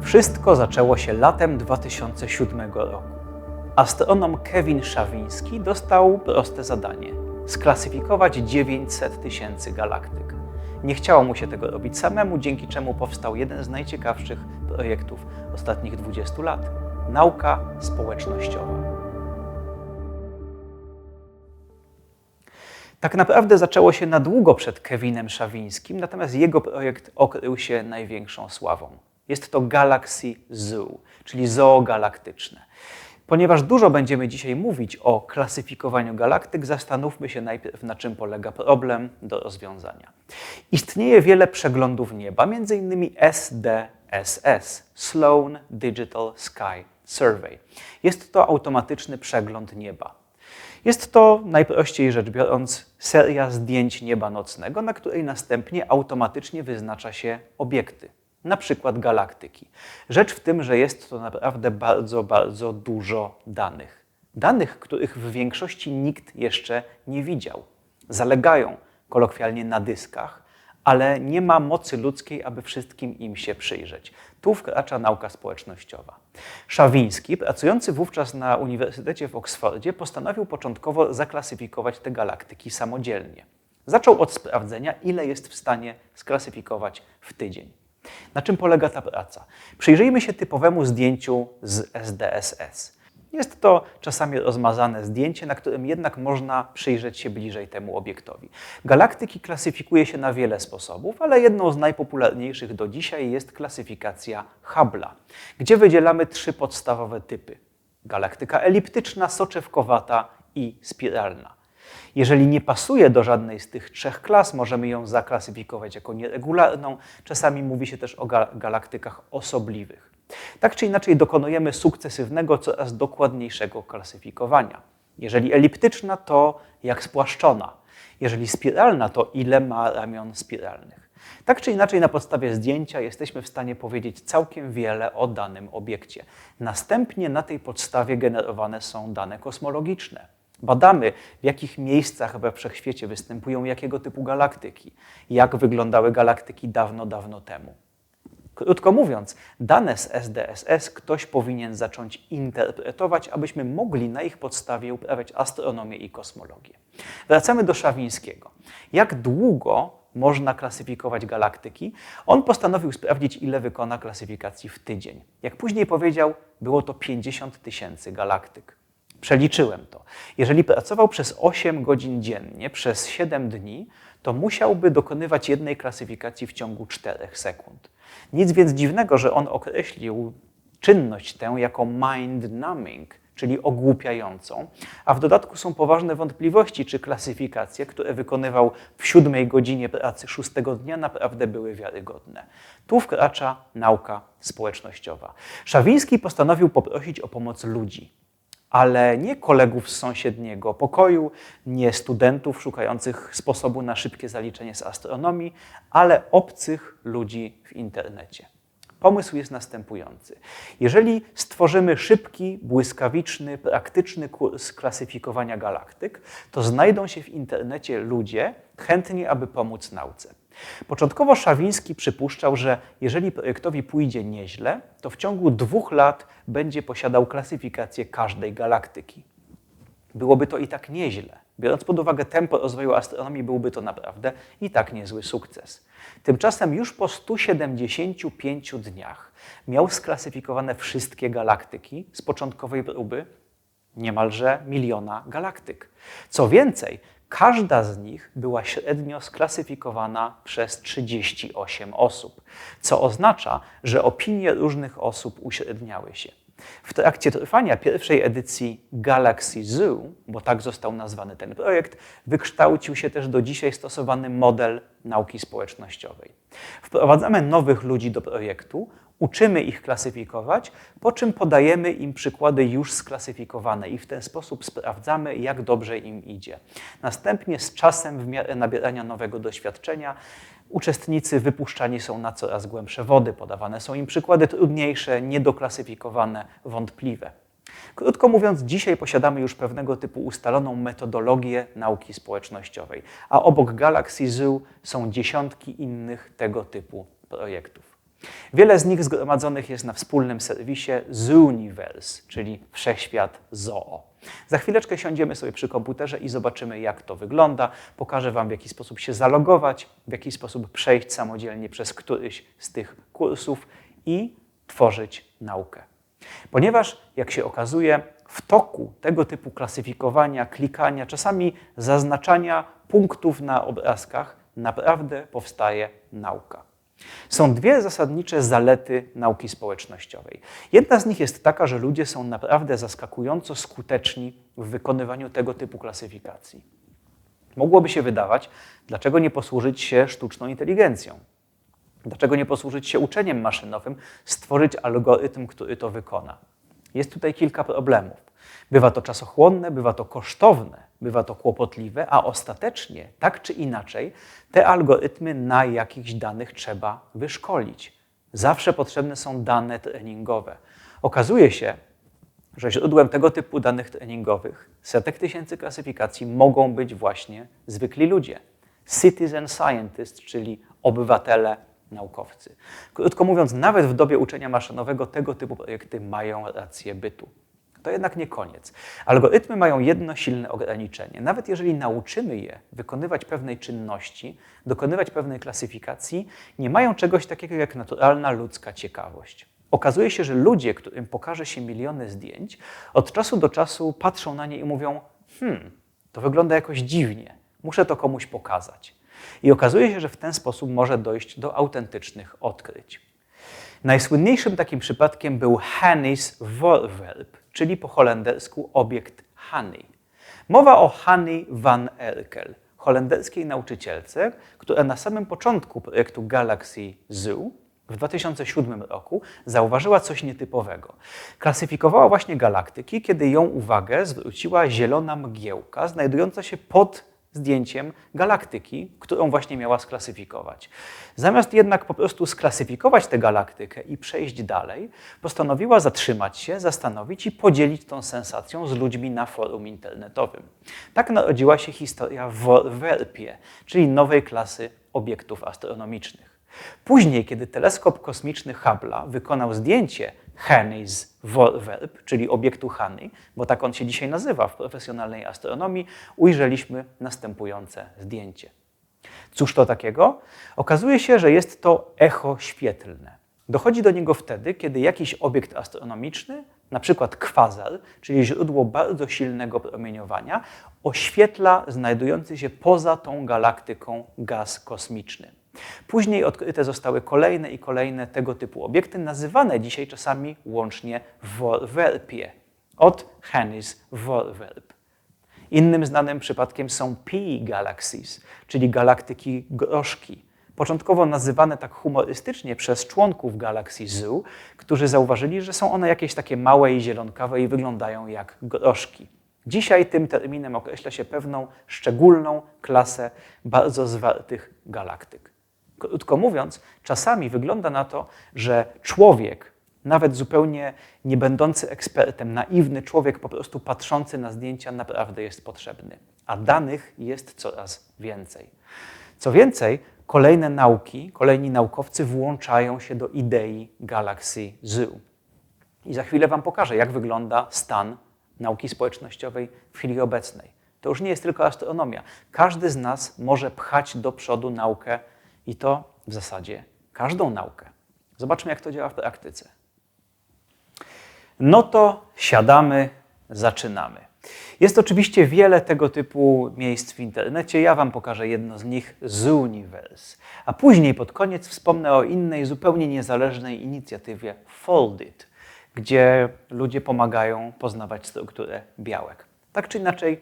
Wszystko zaczęło się latem 2007 roku. Astronom Kevin Szawiński dostał proste zadanie sklasyfikować 900 tysięcy galaktyk. Nie chciało mu się tego robić samemu, dzięki czemu powstał jeden z najciekawszych projektów ostatnich 20 lat nauka społecznościowa. Tak naprawdę zaczęło się na długo przed Kevinem Szawińskim, natomiast jego projekt okrył się największą sławą. Jest to Galaxy Zoo, czyli zoo galaktyczne. Ponieważ dużo będziemy dzisiaj mówić o klasyfikowaniu galaktyk, zastanówmy się najpierw, na czym polega problem do rozwiązania. Istnieje wiele przeglądów nieba, m.in. SDSS Sloan Digital Sky Survey. Jest to automatyczny przegląd nieba. Jest to najprościej rzecz biorąc seria zdjęć nieba nocnego, na której następnie automatycznie wyznacza się obiekty, na przykład galaktyki. Rzecz w tym, że jest to naprawdę bardzo, bardzo dużo danych. Danych, których w większości nikt jeszcze nie widział. Zalegają kolokwialnie na dyskach, ale nie ma mocy ludzkiej, aby wszystkim im się przyjrzeć. Tu wkracza nauka społecznościowa. Szawiński, pracujący wówczas na Uniwersytecie w Oksfordzie, postanowił początkowo zaklasyfikować te galaktyki samodzielnie. Zaczął od sprawdzenia, ile jest w stanie sklasyfikować w tydzień. Na czym polega ta praca? Przyjrzyjmy się typowemu zdjęciu z SDSS. Jest to czasami rozmazane zdjęcie, na którym jednak można przyjrzeć się bliżej temu obiektowi. Galaktyki klasyfikuje się na wiele sposobów, ale jedną z najpopularniejszych do dzisiaj jest klasyfikacja Hubble'a, gdzie wydzielamy trzy podstawowe typy: galaktyka eliptyczna, soczewkowata i spiralna. Jeżeli nie pasuje do żadnej z tych trzech klas, możemy ją zaklasyfikować jako nieregularną. Czasami mówi się też o galaktykach osobliwych. Tak czy inaczej dokonujemy sukcesywnego, coraz dokładniejszego klasyfikowania. Jeżeli eliptyczna, to jak spłaszczona. Jeżeli spiralna, to ile ma ramion spiralnych. Tak czy inaczej, na podstawie zdjęcia jesteśmy w stanie powiedzieć całkiem wiele o danym obiekcie. Następnie na tej podstawie generowane są dane kosmologiczne. Badamy, w jakich miejscach we wszechświecie występują jakiego typu galaktyki, jak wyglądały galaktyki dawno, dawno temu. Krótko mówiąc, dane z SDSS ktoś powinien zacząć interpretować, abyśmy mogli na ich podstawie uprawiać astronomię i kosmologię. Wracamy do Szawińskiego. Jak długo można klasyfikować galaktyki? On postanowił sprawdzić, ile wykona klasyfikacji w tydzień. Jak później powiedział, było to 50 tysięcy galaktyk. Przeliczyłem to. Jeżeli pracował przez 8 godzin dziennie, przez 7 dni, to musiałby dokonywać jednej klasyfikacji w ciągu 4 sekund. Nic więc dziwnego, że on określił czynność tę jako mind numbing, czyli ogłupiającą, a w dodatku są poważne wątpliwości, czy klasyfikacje, które wykonywał w siódmej godzinie pracy szóstego dnia, naprawdę były wiarygodne. Tu wkracza nauka społecznościowa. Szawiński postanowił poprosić o pomoc ludzi ale nie kolegów z sąsiedniego pokoju, nie studentów szukających sposobu na szybkie zaliczenie z astronomii, ale obcych ludzi w internecie. Pomysł jest następujący. Jeżeli stworzymy szybki, błyskawiczny, praktyczny kurs klasyfikowania galaktyk, to znajdą się w internecie ludzie chętni, aby pomóc nauce. Początkowo Szawiński przypuszczał, że jeżeli projektowi pójdzie nieźle, to w ciągu dwóch lat będzie posiadał klasyfikację każdej galaktyki. Byłoby to i tak nieźle. Biorąc pod uwagę tempo rozwoju astronomii, byłby to naprawdę i tak niezły sukces. Tymczasem już po 175 dniach miał sklasyfikowane wszystkie galaktyki z początkowej próby niemalże miliona galaktyk. Co więcej, Każda z nich była średnio sklasyfikowana przez 38 osób, co oznacza, że opinie różnych osób uśredniały się. W trakcie trwania pierwszej edycji Galaxy Zoo, bo tak został nazwany ten projekt, wykształcił się też do dzisiaj stosowany model nauki społecznościowej. Wprowadzamy nowych ludzi do projektu, uczymy ich klasyfikować, po czym podajemy im przykłady już sklasyfikowane i w ten sposób sprawdzamy, jak dobrze im idzie. Następnie z czasem, w miarę nabierania nowego doświadczenia, uczestnicy wypuszczani są na coraz głębsze wody, podawane są im przykłady trudniejsze, niedoklasyfikowane, wątpliwe. Krótko mówiąc, dzisiaj posiadamy już pewnego typu ustaloną metodologię nauki społecznościowej, a obok Galaxy Zoo są dziesiątki innych tego typu projektów. Wiele z nich zgromadzonych jest na wspólnym serwisie Zooniverse, czyli Wszechświat Zoo. Za chwileczkę siądziemy sobie przy komputerze i zobaczymy, jak to wygląda. Pokażę Wam, w jaki sposób się zalogować, w jaki sposób przejść samodzielnie przez któryś z tych kursów i tworzyć naukę. Ponieważ, jak się okazuje, w toku tego typu klasyfikowania, klikania, czasami zaznaczania punktów na obrazkach, naprawdę powstaje nauka. Są dwie zasadnicze zalety nauki społecznościowej. Jedna z nich jest taka, że ludzie są naprawdę zaskakująco skuteczni w wykonywaniu tego typu klasyfikacji. Mogłoby się wydawać, dlaczego nie posłużyć się sztuczną inteligencją? Dlaczego nie posłużyć się uczeniem maszynowym, stworzyć algorytm, który to wykona? Jest tutaj kilka problemów. Bywa to czasochłonne, bywa to kosztowne, bywa to kłopotliwe, a ostatecznie, tak czy inaczej, te algorytmy na jakichś danych trzeba wyszkolić. Zawsze potrzebne są dane treningowe. Okazuje się, że źródłem tego typu danych treningowych, setek tysięcy klasyfikacji, mogą być właśnie zwykli ludzie. Citizen scientists, czyli obywatele naukowcy. Krótko mówiąc, nawet w dobie uczenia maszynowego tego typu projekty mają rację bytu. To jednak nie koniec. Algorytmy mają jedno silne ograniczenie. Nawet jeżeli nauczymy je wykonywać pewnej czynności, dokonywać pewnej klasyfikacji, nie mają czegoś takiego jak naturalna ludzka ciekawość. Okazuje się, że ludzie, którym pokaże się miliony zdjęć, od czasu do czasu patrzą na nie i mówią: Hmm, to wygląda jakoś dziwnie, muszę to komuś pokazać. I okazuje się, że w ten sposób może dojść do autentycznych odkryć. Najsłynniejszym takim przypadkiem był Hannes voorwerp, czyli po holendersku obiekt Honey. Mowa o Hanny van Erkel, holenderskiej nauczycielce, która na samym początku projektu Galaxy Zoo w 2007 roku zauważyła coś nietypowego. Klasyfikowała właśnie galaktyki, kiedy ją uwagę zwróciła zielona mgiełka znajdująca się pod zdjęciem galaktyki, którą właśnie miała sklasyfikować. Zamiast jednak po prostu sklasyfikować tę galaktykę i przejść dalej, postanowiła zatrzymać się, zastanowić i podzielić tą sensacją z ludźmi na forum internetowym. Tak narodziła się historia Worwerpie, czyli nowej klasy obiektów astronomicznych. Później, kiedy teleskop kosmiczny Hubble'a wykonał zdjęcie Henneys Voorwerp, czyli obiektu Hany, bo tak on się dzisiaj nazywa w profesjonalnej astronomii, ujrzeliśmy następujące zdjęcie. Cóż to takiego? Okazuje się, że jest to echo świetlne. Dochodzi do niego wtedy, kiedy jakiś obiekt astronomiczny, na przykład kwazar, czyli źródło bardzo silnego promieniowania, oświetla znajdujący się poza tą galaktyką gaz kosmiczny. Później odkryte zostały kolejne i kolejne tego typu obiekty, nazywane dzisiaj czasami łącznie Voorwerpie, od Hennis Voorwerp. Innym znanym przypadkiem są P galaxies, czyli galaktyki groszki. Początkowo nazywane tak humorystycznie przez członków Galaxy Zoo, którzy zauważyli, że są one jakieś takie małe i zielonkawe i wyglądają jak groszki. Dzisiaj tym terminem określa się pewną szczególną klasę bardzo zwartych galaktyk. Krótko mówiąc, czasami wygląda na to, że człowiek, nawet zupełnie nie będący ekspertem, naiwny człowiek po prostu patrzący na zdjęcia naprawdę jest potrzebny, a danych jest coraz więcej. Co więcej, kolejne nauki, kolejni naukowcy włączają się do idei Galaxy Zoo. I za chwilę Wam pokażę, jak wygląda stan nauki społecznościowej w chwili obecnej. To już nie jest tylko astronomia. Każdy z nas może pchać do przodu naukę i to w zasadzie każdą naukę. Zobaczmy, jak to działa w praktyce. No to siadamy, zaczynamy. Jest oczywiście wiele tego typu miejsc w internecie. Ja Wam pokażę jedno z nich, Zooniverse. A później pod koniec wspomnę o innej, zupełnie niezależnej inicjatywie Foldit, gdzie ludzie pomagają poznawać strukturę białek. Tak czy inaczej,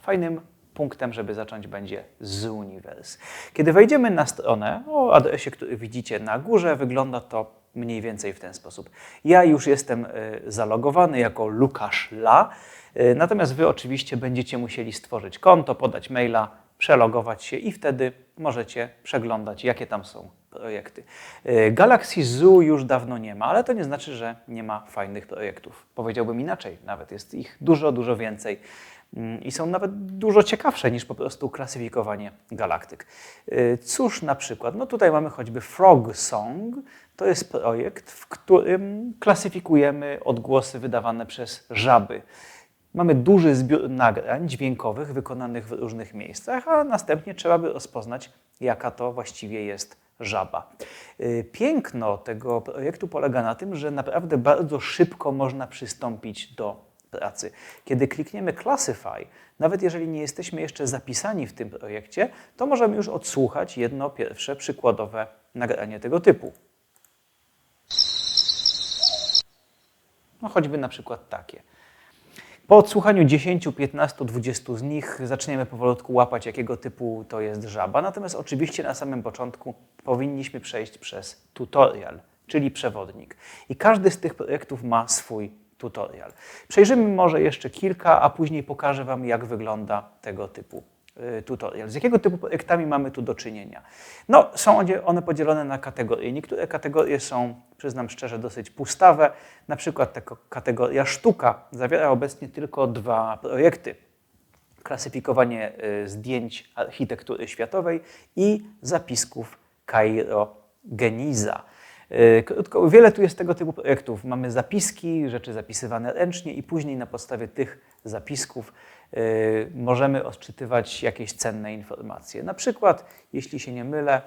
fajnym punktem, żeby zacząć, będzie Zooniverse. Kiedy wejdziemy na stronę o adresie, który widzicie na górze, wygląda to mniej więcej w ten sposób. Ja już jestem e, zalogowany jako Lukasz La, e, natomiast Wy oczywiście będziecie musieli stworzyć konto, podać maila, przelogować się i wtedy możecie przeglądać, jakie tam są projekty. E, Galaxy Zoo już dawno nie ma, ale to nie znaczy, że nie ma fajnych projektów. Powiedziałbym inaczej, nawet jest ich dużo, dużo więcej i są nawet dużo ciekawsze niż po prostu klasyfikowanie galaktyk. Y, cóż na przykład? No tutaj mamy choćby Frog Song. To jest projekt, w którym klasyfikujemy odgłosy wydawane przez żaby. Mamy duży zbiór nagrań dźwiękowych wykonanych w różnych miejscach, a następnie trzeba by rozpoznać, jaka to właściwie jest żaba. Y, piękno tego projektu polega na tym, że naprawdę bardzo szybko można przystąpić do pracy. Kiedy klikniemy Classify, nawet jeżeli nie jesteśmy jeszcze zapisani w tym projekcie, to możemy już odsłuchać jedno pierwsze przykładowe nagranie tego typu. No choćby na przykład takie. Po odsłuchaniu 10, 15, 20 z nich zaczniemy powolutku łapać, jakiego typu to jest żaba. Natomiast oczywiście na samym początku powinniśmy przejść przez tutorial, czyli przewodnik. I każdy z tych projektów ma swój tutorial. Przejrzymy może jeszcze kilka, a później pokażę Wam, jak wygląda tego typu Y, tutorial. Z jakiego typu projektami mamy tu do czynienia? No, są one podzielone na kategorie. Niektóre kategorie są, przyznam szczerze, dosyć pustawe. Na przykład taka kategoria sztuka zawiera obecnie tylko dwa projekty. Klasyfikowanie y, zdjęć architektury światowej i zapisków Cairo Geniza. Y, krótko, wiele tu jest tego typu projektów. Mamy zapiski, rzeczy zapisywane ręcznie i później na podstawie tych zapisków y, możemy odczytywać jakieś cenne informacje. Na przykład, jeśli się nie mylę,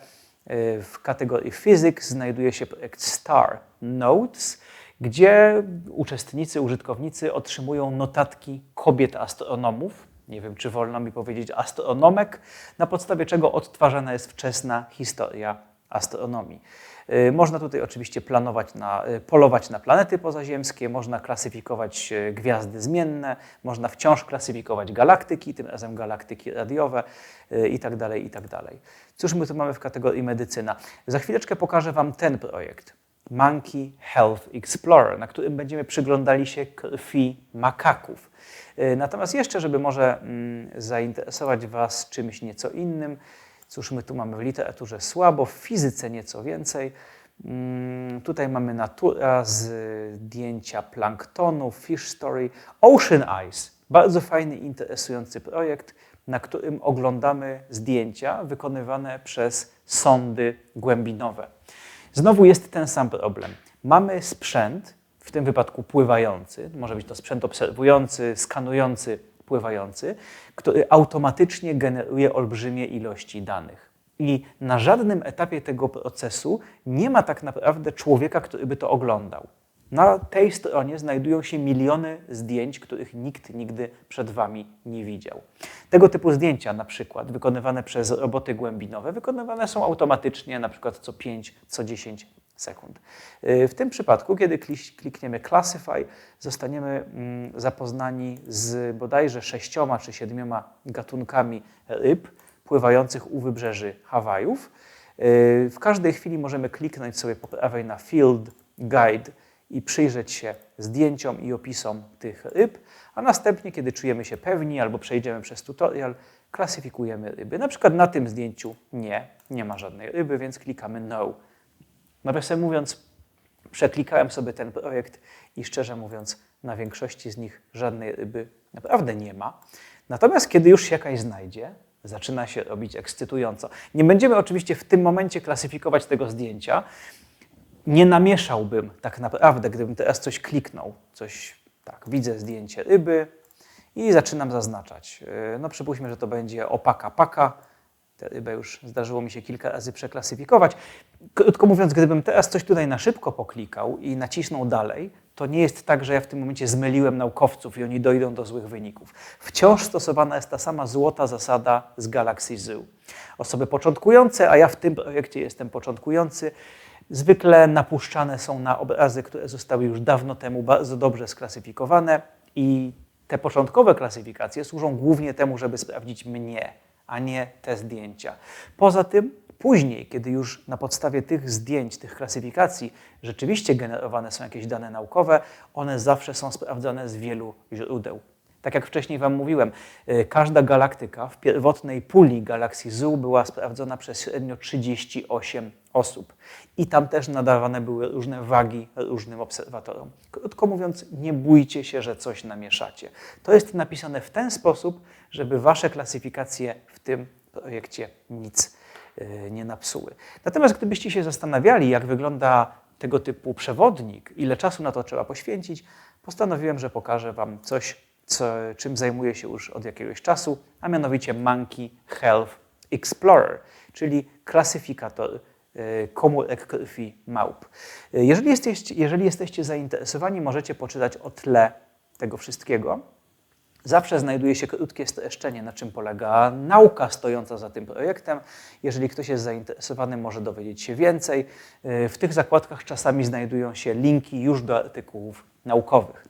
y, w kategorii Physics znajduje się projekt Star Notes, gdzie uczestnicy, użytkownicy otrzymują notatki kobiet astronomów, nie wiem czy wolno mi powiedzieć astronomek, na podstawie czego odtwarzana jest wczesna historia astronomii. Y, można tutaj oczywiście planować na, y, polować na planety pozaziemskie, można klasyfikować y, gwiazdy zmienne, można wciąż klasyfikować galaktyki, tym razem galaktyki radiowe itd. Tak itd. Tak Cóż my tu mamy w kategorii medycyna? Za chwileczkę pokażę Wam ten projekt. Monkey Health Explorer, na którym będziemy przyglądali się krwi makaków. Natomiast jeszcze, żeby może mm, zainteresować Was czymś nieco innym, Cóż my tu mamy w literaturze słabo, w fizyce nieco więcej. Mm, tutaj mamy natura, zdjęcia planktonu, Fish Story, Ocean Eyes. Bardzo fajny, interesujący projekt, na którym oglądamy zdjęcia wykonywane przez sondy głębinowe. Znowu jest ten sam problem. Mamy sprzęt, w tym wypadku pływający, może być to sprzęt obserwujący, skanujący pływający, który automatycznie generuje olbrzymie ilości danych. I na żadnym etapie tego procesu nie ma tak naprawdę człowieka, który by to oglądał. Na tej stronie znajdują się miliony zdjęć, których nikt nigdy przed Wami nie widział. Tego typu zdjęcia, na przykład wykonywane przez roboty głębinowe, wykonywane są automatycznie, na przykład co 5, co 10 sekund. Y, w tym przypadku, kiedy klikniemy Classify, zostaniemy mm, zapoznani z bodajże sześcioma czy siedmioma gatunkami ryb pływających u wybrzeży Hawajów. Y, w każdej chwili możemy kliknąć sobie po prawej na Field Guide i przyjrzeć się zdjęciom i opisom tych ryb, a następnie, kiedy czujemy się pewni albo przejdziemy przez tutorial, klasyfikujemy ryby. Na przykład na tym zdjęciu nie, nie ma żadnej ryby, więc klikamy No Nawiasem mówiąc, przeklikałem sobie ten projekt i szczerze mówiąc, na większości z nich żadnej ryby naprawdę nie ma. Natomiast kiedy już się jakaś znajdzie, zaczyna się robić ekscytująco. Nie będziemy oczywiście w tym momencie klasyfikować tego zdjęcia. Nie namieszałbym tak naprawdę, gdybym teraz coś kliknął, coś, tak, widzę zdjęcie ryby i zaczynam zaznaczać. No przypuśćmy, że to będzie opaka paka, Tę rybę już zdarzyło mi się kilka razy przeklasyfikować. Krótko mówiąc, gdybym teraz coś tutaj na szybko poklikał i nacisnął dalej, to nie jest tak, że ja w tym momencie zmyliłem naukowców i oni dojdą do złych wyników. Wciąż stosowana jest ta sama złota zasada z Galaxy Zoo. Osoby początkujące, a ja w tym projekcie jestem początkujący, zwykle napuszczane są na obrazy, które zostały już dawno temu bardzo dobrze sklasyfikowane i te początkowe klasyfikacje służą głównie temu, żeby sprawdzić mnie, a nie te zdjęcia. Poza tym, później, kiedy już na podstawie tych zdjęć, tych klasyfikacji rzeczywiście generowane są jakieś dane naukowe, one zawsze są sprawdzone z wielu źródeł. Tak jak wcześniej Wam mówiłem, y, każda galaktyka w pierwotnej puli galakcji Zoo była sprawdzona przez średnio 38 osób. I tam też nadawane były różne wagi różnym obserwatorom. Krótko mówiąc, nie bójcie się, że coś namieszacie. To jest napisane w ten sposób, żeby Wasze klasyfikacje w tym projekcie nic y, nie napsuły. Natomiast gdybyście się zastanawiali, jak wygląda tego typu przewodnik, ile czasu na to trzeba poświęcić, postanowiłem, że pokażę Wam coś, co, czym zajmuję się już od jakiegoś czasu, a mianowicie Monkey Health Explorer, czyli klasyfikator y, komórek krwi małp. Y, jeżeli jesteście, jeżeli jesteście zainteresowani, możecie poczytać o tle tego wszystkiego. Zawsze znajduje się krótkie streszczenie, na czym polega nauka stojąca za tym projektem. Jeżeli ktoś jest zainteresowany, może dowiedzieć się więcej. Y, w tych zakładkach czasami znajdują się linki już do artykułów naukowych.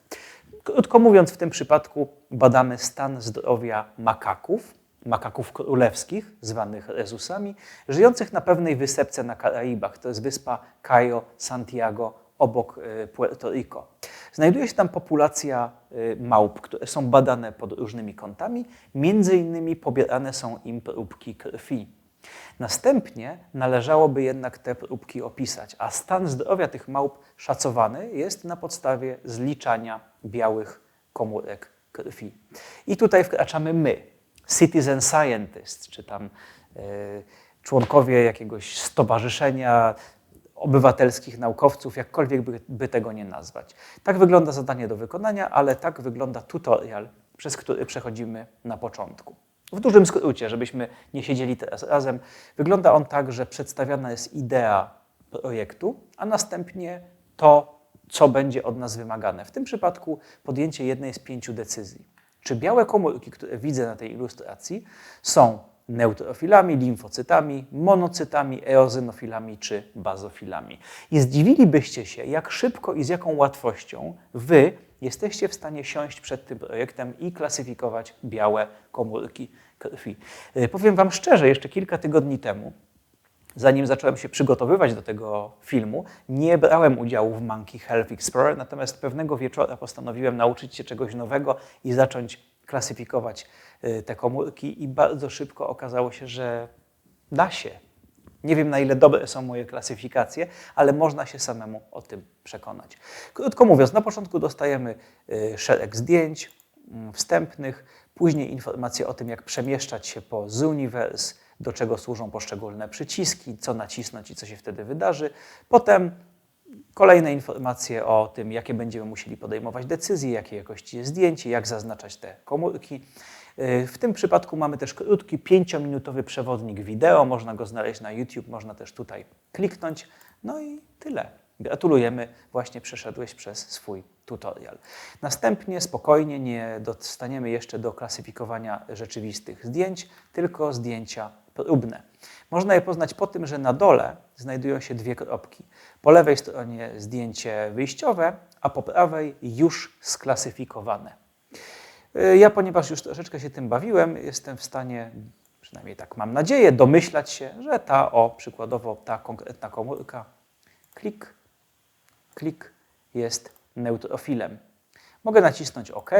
Krótko mówiąc, w tym przypadku badamy stan zdrowia makaków, makaków królewskich, zwanych rezusami, żyjących na pewnej wysepce na Karaibach. To jest wyspa Cayo Santiago obok y, Puerto Rico. Znajduje się tam populacja y, małp, które są badane pod różnymi kątami. Między innymi pobierane są im próbki krwi. Następnie należałoby jednak te próbki opisać, a stan zdrowia tych małp szacowany jest na podstawie zliczania białych komórek krwi. I tutaj wkraczamy my, citizen scientists, czy tam y, członkowie jakiegoś stowarzyszenia obywatelskich naukowców, jakkolwiek by, by tego nie nazwać. Tak wygląda zadanie do wykonania, ale tak wygląda tutorial, przez który przechodzimy na początku. W dużym skrócie, żebyśmy nie siedzieli teraz razem, wygląda on tak, że przedstawiana jest idea projektu, a następnie to, co będzie od nas wymagane. W tym przypadku podjęcie jednej z pięciu decyzji. Czy białe komórki, które widzę na tej ilustracji, są neutrofilami, limfocytami, monocytami, eozynofilami czy bazofilami. I zdziwilibyście się, jak szybko i z jaką łatwością wy jesteście w stanie siąść przed tym projektem i klasyfikować białe komórki krwi. E, powiem Wam szczerze, jeszcze kilka tygodni temu, zanim zacząłem się przygotowywać do tego filmu, nie brałem udziału w Monkey Health Explorer, natomiast pewnego wieczora postanowiłem nauczyć się czegoś nowego i zacząć klasyfikować e, te komórki i bardzo szybko okazało się, że da się. Nie wiem, na ile dobre są moje klasyfikacje, ale można się samemu o tym przekonać. Krótko mówiąc, na początku dostajemy y, szereg zdjęć mm, wstępnych, później informacje o tym, jak przemieszczać się po Zooniverse, do czego służą poszczególne przyciski, co nacisnąć i co się wtedy wydarzy. Potem kolejne informacje o tym, jakie będziemy musieli podejmować decyzje, jakiej jakości jest zdjęcie, jak zaznaczać te komórki. W tym przypadku mamy też krótki, pięciominutowy przewodnik wideo. Można go znaleźć na YouTube, można też tutaj kliknąć. No i tyle. Gratulujemy, właśnie przeszedłeś przez swój tutorial. Następnie spokojnie nie dostaniemy jeszcze do klasyfikowania rzeczywistych zdjęć, tylko zdjęcia Można je poznać po tym, że na dole znajdują się dwie kropki. Po lewej stronie zdjęcie wyjściowe, a po prawej już sklasyfikowane. E, ja, ponieważ już troszeczkę się tym bawiłem, jestem w stanie, przynajmniej tak mam nadzieję, domyślać się, że ta, o przykładowo ta konkretna komórka, klik, klik jest neutrofilem. Mogę nacisnąć OK.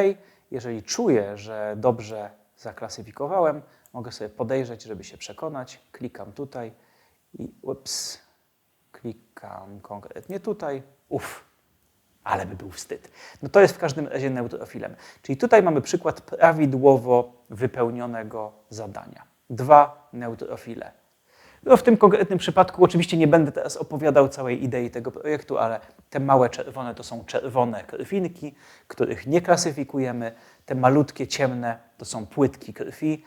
Jeżeli czuję, że dobrze zaklasyfikowałem, mogę sobie podejrzeć, żeby się przekonać. Klikam tutaj i ups, klikam konkretnie tutaj. Uff, ale by był wstyd. No to jest w każdym razie neutrofilem. Czyli tutaj mamy przykład prawidłowo wypełnionego zadania. Dwa neutrofile. No w tym konkretnym przypadku oczywiście nie będę teraz opowiadał całej idei tego projektu, ale te małe czerwone to są czerwone krwinki, których nie klasyfikujemy. Te malutkie ciemne to są płytki krwi.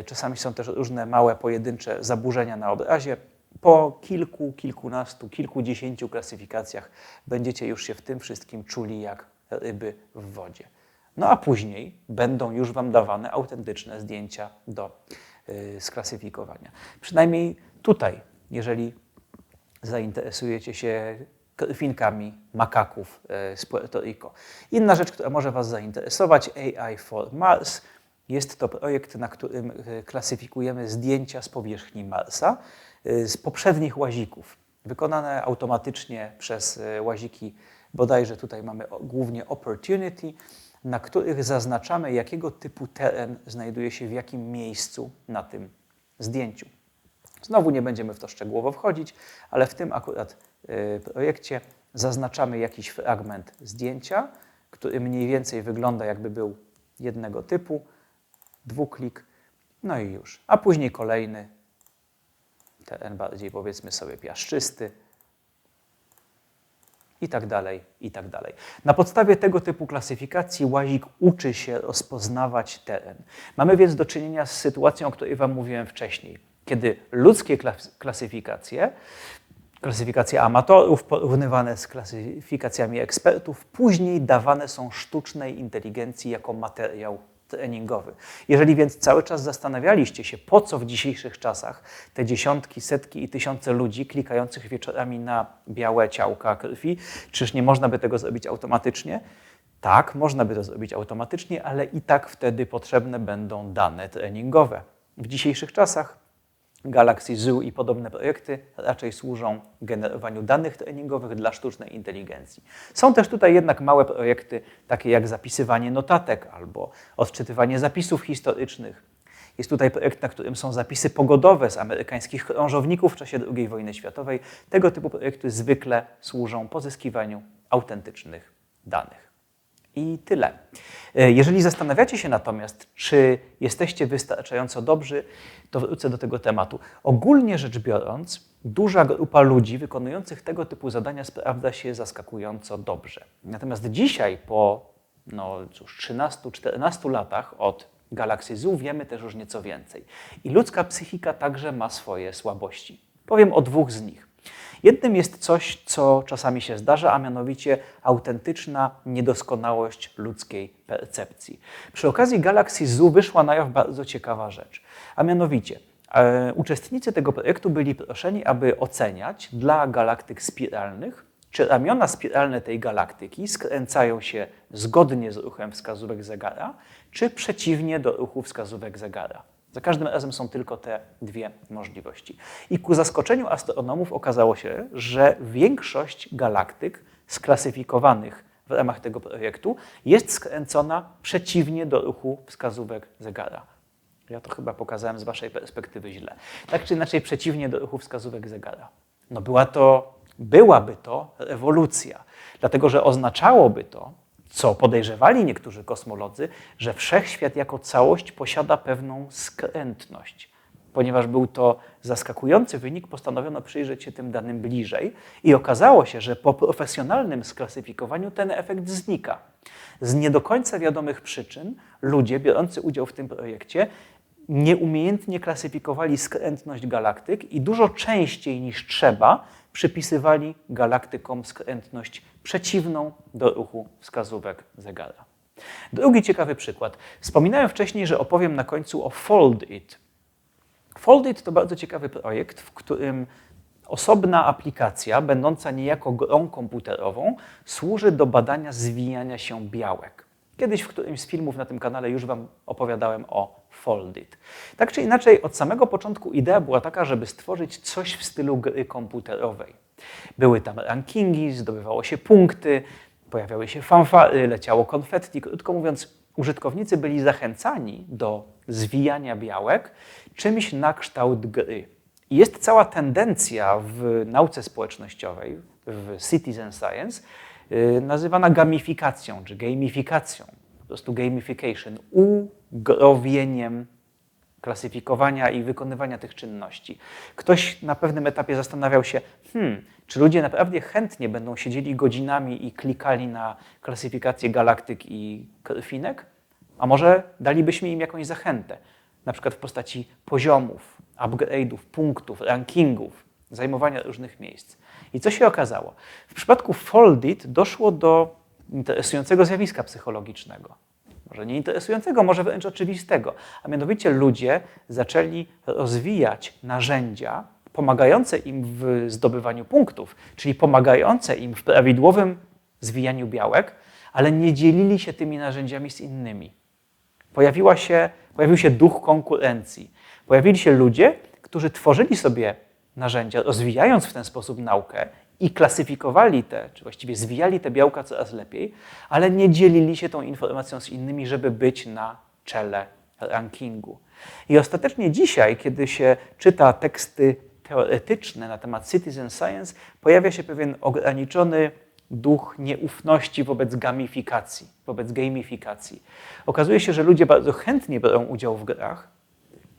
Y, czasami są też różne małe pojedyncze zaburzenia na obrazie. Po kilku, kilkunastu, kilkudziesięciu klasyfikacjach będziecie już się w tym wszystkim czuli jak ryby w wodzie. No a później będą już Wam dawane autentyczne zdjęcia do yy, sklasyfikowania. Przynajmniej tutaj, jeżeli zainteresujecie się krwinkami makaków yy, z Puerto Rico. Inna rzecz, która może Was zainteresować, AI for Mars. Jest to projekt, na którym yy, klasyfikujemy zdjęcia z powierzchni Marsa. Y, z poprzednich łazików, wykonane automatycznie przez y, łaziki, bodajże tutaj mamy głównie Opportunity, na których zaznaczamy, jakiego typu teren znajduje się w jakim miejscu na tym zdjęciu. Znowu nie będziemy w to szczegółowo wchodzić, ale w tym akurat projekcie zaznaczamy jakiś fragment zdjęcia, który mniej więcej wygląda jakby był jednego typu, dwuklik, no i już. A później kolejny, ten bardziej powiedzmy sobie piaszczysty, i tak dalej, i tak dalej. Na podstawie tego typu klasyfikacji łazik uczy się rozpoznawać teren. Mamy więc do czynienia z sytuacją, o której Wam mówiłem wcześniej, kiedy ludzkie klasyfikacje, klasyfikacje amatorów porównywane z klasyfikacjami ekspertów, później dawane są sztucznej inteligencji jako materiał treningowy. Jeżeli więc cały czas zastanawialiście się, po co w dzisiejszych czasach te dziesiątki, setki i tysiące ludzi klikających wieczorami na białe ciałka krwi, czyż nie można by tego zrobić automatycznie? Tak, można by to zrobić automatycznie, ale i tak wtedy potrzebne będą dane treningowe. W dzisiejszych czasach Galaxy Zoo i podobne projekty raczej służą generowaniu danych treningowych dla sztucznej inteligencji. Są też tutaj jednak małe projekty, takie jak zapisywanie notatek albo odczytywanie zapisów historycznych. Jest tutaj projekt, na którym są zapisy pogodowe z amerykańskich krążowników w czasie II wojny światowej. Tego typu projekty zwykle służą pozyskiwaniu autentycznych danych. I tyle. E, jeżeli zastanawiacie się natomiast, czy jesteście wystarczająco dobrzy, to wrócę do tego tematu. Ogólnie rzecz biorąc, duża grupa ludzi wykonujących tego typu zadania sprawdza się zaskakująco dobrze. Natomiast dzisiaj, po no cóż, 13-14 latach od Galaxy Zoo, wiemy też już nieco więcej. I ludzka psychika także ma swoje słabości. Powiem o dwóch z nich. Jednym jest coś, co czasami się zdarza, a mianowicie autentyczna niedoskonałość ludzkiej percepcji. Przy okazji Galaxy Zoo wyszła na jaw bardzo ciekawa rzecz, a mianowicie e, uczestnicy tego projektu byli proszeni, aby oceniać dla galaktyk spiralnych, czy ramiona spiralne tej galaktyki skręcają się zgodnie z ruchem wskazówek zegara, czy przeciwnie do ruchu wskazówek zegara. Za każdym razem są tylko te dwie możliwości. I ku zaskoczeniu astronomów okazało się, że większość galaktyk sklasyfikowanych w ramach tego projektu jest skręcona przeciwnie do ruchu wskazówek zegara. Ja to chyba pokazałem z Waszej perspektywy źle. Tak czy inaczej, przeciwnie do ruchu wskazówek zegara. No była to, byłaby to rewolucja, dlatego że oznaczałoby to, co podejrzewali niektórzy kosmolodzy, że wszechświat jako całość posiada pewną skrętność. Ponieważ był to zaskakujący wynik, postanowiono przyjrzeć się tym danym bliżej i okazało się, że po profesjonalnym sklasyfikowaniu ten efekt znika. Z nie do końca wiadomych przyczyn ludzie biorący udział w tym projekcie nieumiejętnie klasyfikowali skrętność galaktyk i dużo częściej niż trzeba przypisywali galaktykom skrętność przeciwną do ruchu wskazówek zegara. Drugi ciekawy przykład. Wspominałem wcześniej, że opowiem na końcu o Fold It. Fold It to bardzo ciekawy projekt, w którym osobna aplikacja, będąca niejako grą komputerową, służy do badania zwijania się białek. Kiedyś w którymś z filmów na tym kanale już Wam opowiadałem o Foldit. Tak czy inaczej, od samego początku idea była taka, żeby stworzyć coś w stylu gry komputerowej. Były tam rankingi, zdobywało się punkty, pojawiały się fanfary, leciało konfetti. Krótko mówiąc, użytkownicy byli zachęcani do zwijania białek czymś na kształt gry. Jest cała tendencja w nauce społecznościowej, w citizen science, yy, nazywana gamifikacją czy gamifikacją, po prostu gamification, ugrowieniem klasyfikowania i wykonywania tych czynności. Ktoś na pewnym etapie zastanawiał się, hmm, czy ludzie naprawdę chętnie będą siedzieli godzinami i klikali na klasyfikację galaktyk i krwinek? A może dalibyśmy im jakąś zachętę, na przykład w postaci poziomów, upgrade'ów, punktów, rankingów, zajmowania różnych miejsc. I co się okazało? W przypadku Foldit doszło do interesującego zjawiska psychologicznego może nie interesującego, może wręcz oczywistego, a mianowicie ludzie zaczęli rozwijać narzędzia pomagające im w zdobywaniu punktów, czyli pomagające im w prawidłowym zwijaniu białek, ale nie dzielili się tymi narzędziami z innymi. Pojawiła się, pojawił się duch konkurencji. Pojawili się ludzie, którzy tworzyli sobie narzędzia, rozwijając w ten sposób naukę i klasyfikowali te, czy właściwie zwijali te białka coraz lepiej, ale nie dzielili się tą informacją z innymi, żeby być na czele rankingu. I ostatecznie dzisiaj, kiedy się czyta teksty teoretyczne na temat citizen science, pojawia się pewien ograniczony duch nieufności wobec gamifikacji, wobec gamifikacji. Okazuje się, że ludzie bardzo chętnie biorą udział w grach,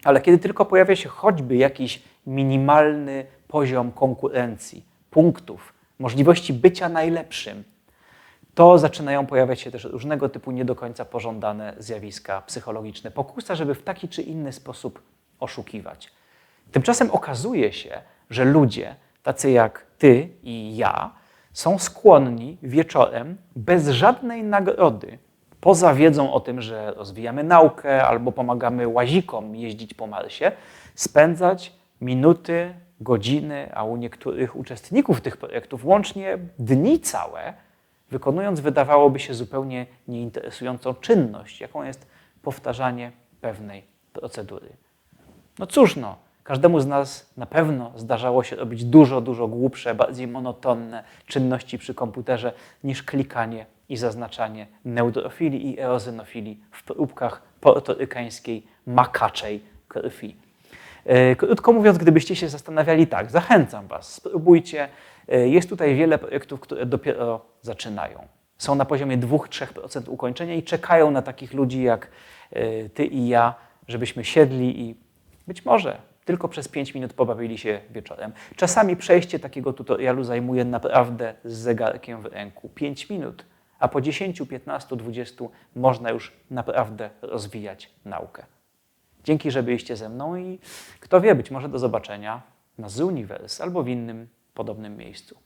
ale kiedy tylko pojawia się choćby jakiś minimalny poziom konkurencji, punktów, możliwości bycia najlepszym, to zaczynają pojawiać się też różnego typu nie do końca pożądane zjawiska psychologiczne, pokusa, żeby w taki czy inny sposób oszukiwać. Tymczasem okazuje się, że ludzie, tacy jak ty i ja, są skłonni wieczorem bez żadnej nagrody, poza wiedzą o tym, że rozwijamy naukę albo pomagamy łazikom jeździć po Marsie, spędzać minuty, godziny, a u niektórych uczestników tych projektów łącznie dni całe, wykonując wydawałoby się zupełnie nieinteresującą czynność, jaką jest powtarzanie pewnej procedury. No cóż, no, każdemu z nas na pewno zdarzało się robić dużo, dużo głupsze, bardziej monotonne czynności przy komputerze niż klikanie i zaznaczanie neudrofilii i eozynofilii w próbkach portorykańskiej makaczej krwi. E, krótko mówiąc, gdybyście się zastanawiali tak, zachęcam Was, spróbujcie. E, jest tutaj wiele projektów, które dopiero zaczynają. Są na poziomie 2-3% ukończenia i czekają na takich ludzi jak e, Ty i ja, żebyśmy siedli i być może tylko przez 5 minut pobawili się wieczorem. Czasami przejście takiego tutorialu zajmuje naprawdę z zegarkiem w ręku 5 minut, a po 10, 15, 20 można już naprawdę rozwijać naukę. Dzięki, że byliście ze mną i kto wie, być może do zobaczenia na Zooniverse albo w innym podobnym miejscu.